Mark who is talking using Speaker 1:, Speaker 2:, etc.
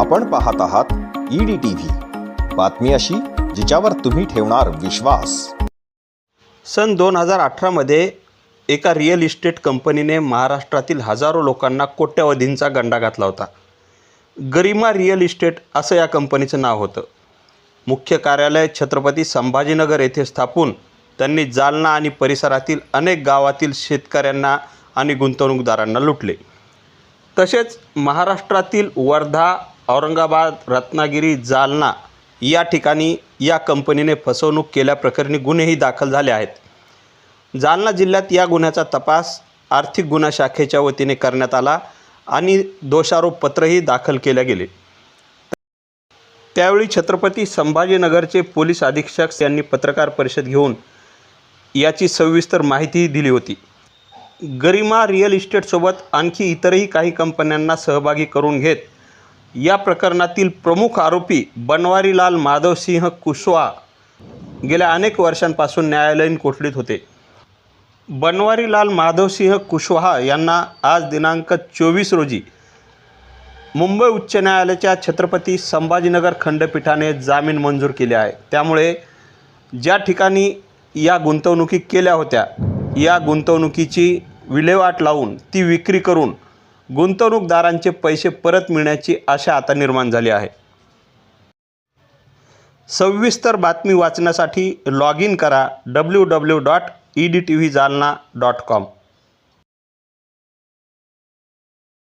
Speaker 1: आपण पाहत आहात ईडी टी बातमी अशी जिच्यावर तुम्ही ठेवणार विश्वास.
Speaker 2: सन दोन हजार अठरामध्ये एका रिअल इस्टेट कंपनीने महाराष्ट्रातील हजारो लोकांना कोट्यवधींचा गंडा घातला होता. गरिमा रिअल इस्टेट असं या कंपनीचं नाव होतं. मुख्य कार्यालय छत्रपती संभाजीनगर येथे स्थापून त्यांनी जालना आणि परिसरातील अनेक गावातील शेतकऱ्यांना आणि गुंतवणूकदारांना लुटले. तसेच महाराष्ट्रातील वर्धा औरंगाबाद रत्नागिरी जालना या ठिकाणी या कंपनीने फसवणूक केल्याप्रकरणी गुन्हेही दाखल झाले आहेत. जालना जिल्ह्यात या गुन्ह्याचा तपास आर्थिक गुन्हा शाखेच्या वतीने करण्यात आला आणि दोषारोपपत्रही दाखल केले गेले. त्यावेळी छत्रपती संभाजीनगरचे पोलीस अधीक्षक यांनी पत्रकार परिषद घेऊन याची सविस्तर माहितीही दिली होती. गरिमा रिअल इस्टेटसोबत आणखी इतरही काही कंपन्यांना सहभागी करून घेत या प्रकरणातील प्रमुख आरोपी बनवारीलाल माधवसिंह कुशवा गेल्या अनेक वर्षांपासून न्यायालयीन कोठडीत होते. बनवारीलाल माधवसिंह कुशवाहा यांना आज दिनांक चोवीस रोजी मुंबई उच्च न्यायालयाच्या छत्रपती संभाजीनगर खंडपीठाने जामीन मंजूर केले आहे. त्यामुळे ज्या ठिकाणी या गुंतवणुकी केल्या होत्या या गुंतवणुकीची विल्हेवाट लावून ती विक्री करून गुंतवणूकदारांचे पैसे परत मिळण्याची आशा आता निर्माण झाली आहे. सविस्तर बातमी वाचण्यासाठी लॉग इन करा W W dot E D T V Jalna dot com